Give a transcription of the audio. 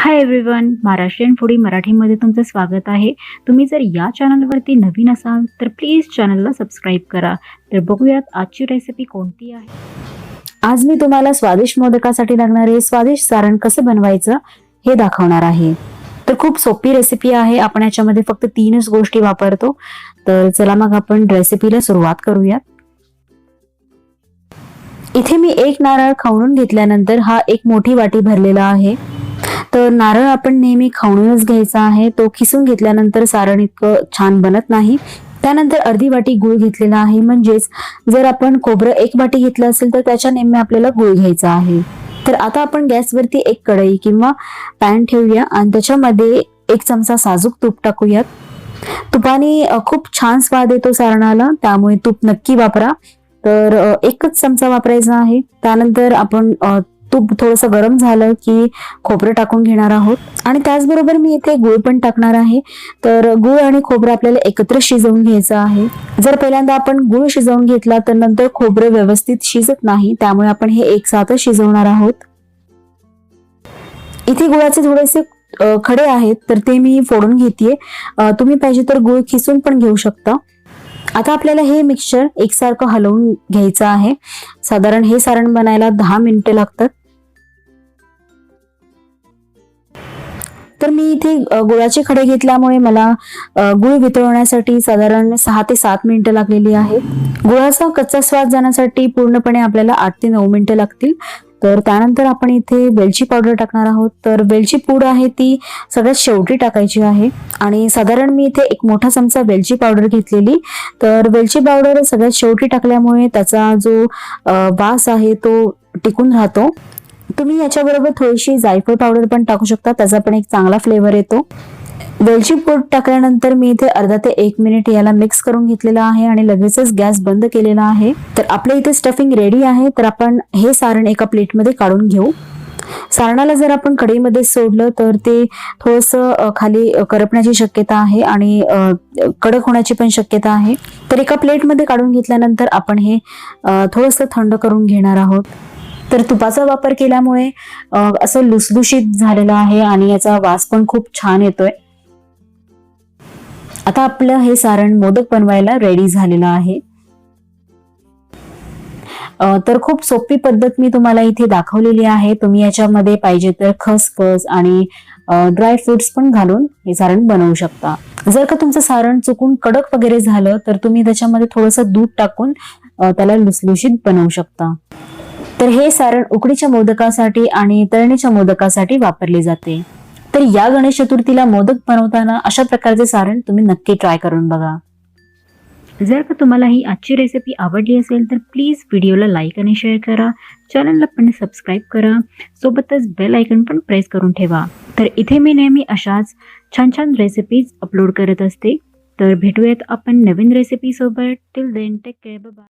Hi everyone Maharashtrian foodie मराठीमध्ये तुमचं स्वागत आहे. तुम्ही जर या चॅनलवरती नवीन असाल तर प्लीज चॅनलला सबस्क्राईब करा. तर बघूयात आजची रेसिपी कोणती आहे. आज मी तुम्हाला स्वादिष्ट मोदकासाठी लागणारे स्वादिष्ट सारण कसं बनवायचं हे दाखवणार आहे. तर खूप सोपी रेसिपी आहे. आपण याच्यामध्ये फक्त तीनच गोष्टी वापरतो. तर चला मग आपण रेसिपीला सुरुवात करूयात. इथे मी एक नारळ खवणून घेतल्यानंतर हा एक मोठी वाटी भरलेला आहे. तर नारळ आपण नेहमी खवणूनच घ्यायचा आहे. तो खिसून घेतल्यानंतर सारण इतकं छान बनत नाही. त्यानंतर अर्धी वाटी गुळ घेतलेला आहे. म्हणजेच जर आपण खोबरं एक वाटी घेतलं असेल तर त्याच्या नेहमी आपल्याला गुळ घ्यायचा आहे. तर आता आपण गॅसवरती एक कढई किंवा पॅन ठेवूया आणि त्याच्यामध्ये एक चमचा साजूक तूप टाकूयात. तुपाने खूप छान स्वाद येतो सारणाला. त्यामुळे तूप नक्की वापरा. तर एकच चमचा वापरायचा आहे. त्यानंतर आपण तूप थोडस गरम झालं की खोबरं टाकून घेणार आहोत. आणि त्याचबरोबर मी इथे गुळ पण टाकणार आहे. तर गुळ आणि खोबरं आपल्याला एकत्र शिजवून घ्यायचं आहे. जर पहिल्यांदा आपण गुळ शिजवून घेतला तर नंतर खोबरं व्यवस्थित शिजत नाही. त्यामुळे आपण हे एकसाथच शिजवणार आहोत. इथे गुळाचे थोडेसे खडे आहेत तर ते मी फोडून घेतेय. तुम्ही पाहिजे तर गुळ खिसून पण घेऊ शकता. आता आपल्याला हे मिक्सचर एकसारखं हलवून घ्यायचं आहे. साधारण हे सारण बनायला दहा मिनिटे लागतात. तर मी इथे गुळाचे खडे घेतल्यामुळे मला गुळ वितळवण्यासाठी साधारण सहा ते सात मिनिटं लागलेली आहेत. गुळाचा कच्चा स्वाद जाण्यासाठी पूर्णपणे आपल्याला आठ ते नऊ मिनिटं लागतील. तर त्यानंतर आपण इथे वेलची पावडर टाकणार आहोत. तर वेलची पूड आहे ती सगळ्यात शेवटी टाकायची आहे. आणि साधारण मी इथे एक मोठा चमचा वेलची पावडर घेतलेली. तर वेलची पावडर सगळ्यात शेवटी टाकल्यामुळे त्याचा जो वास आहे तो टिकून राहतो. तुम्ही याच्याबरोबर थोडीशी जायफळ पावडर पण टाकू शकता. त्याचा पण एक चांगला फ्लेवर येतो. वेलची पूड टाकल्यानंतर मी इथे अर्धा ते एक मिनिट याला मिक्स करून घेतलेला आहे आणि लगेचच गॅस बंद केलेला आहे. तर आपल्या इथे स्टफिंग रेडी आहे. तर आपण हे सारण एका प्लेटमध्ये काढून घेऊ. सारणाला जर आपण कढईमध्ये सोडलं तर ते थोडंसं खाली करपण्याची शक्यता आहे आणि कडक होण्याची पण शक्यता आहे. तर एका प्लेटमध्ये काढून घेतल्यानंतर आपण हे थोडंसं थंड करून घेणार आहोत. तर तुपाचा वापर केल्यामुळे असं लुसलुशीत झालेलं आहे आणि याचा वास पण खूप छान येतोय. आता आपलं हे सारण मोदक बनवायला रेडी झालेलं आहे. तर खूप सोपी पद्धत मी तुम्हाला इथे दाखवलेली आहे. तुम्ही याच्यामध्ये पाहिजे तर खसखस आणि ड्राय फ्रुट्स पण घालून हे सारण बनवू शकता. जर का तुमचं सारण चुकून कडक वगैरे झालं तर तुम्ही त्याच्यामध्ये थोडंसं दूध टाकून त्याला लुसलुशीत बनवू शकता. तर हे सारण उकडीच्या मोदकासाठी आणि तळणीच्या मोदकासाठी वापरले जाते. तर या गणेश चतुर्थीला मोदक बनवताना अशा प्रकारचे सारण तुम्ही नक्की ट्राय करून बघा. जर का तुम्हाला ही आजची रेसिपी आवडली असेल तर प्लीज व्हिडिओला लाईक आणि शेअर करा. चॅनलला पण सबस्क्राईब करा. सोबतच बेल आयकन पण प्रेस करून ठेवा. तर इथे मी नेहमी अशाच छान छान रेसिपीज अपलोड करत असते. तर भेटूयात आपण नवीन रेसिपी सोबत. Till then take care bye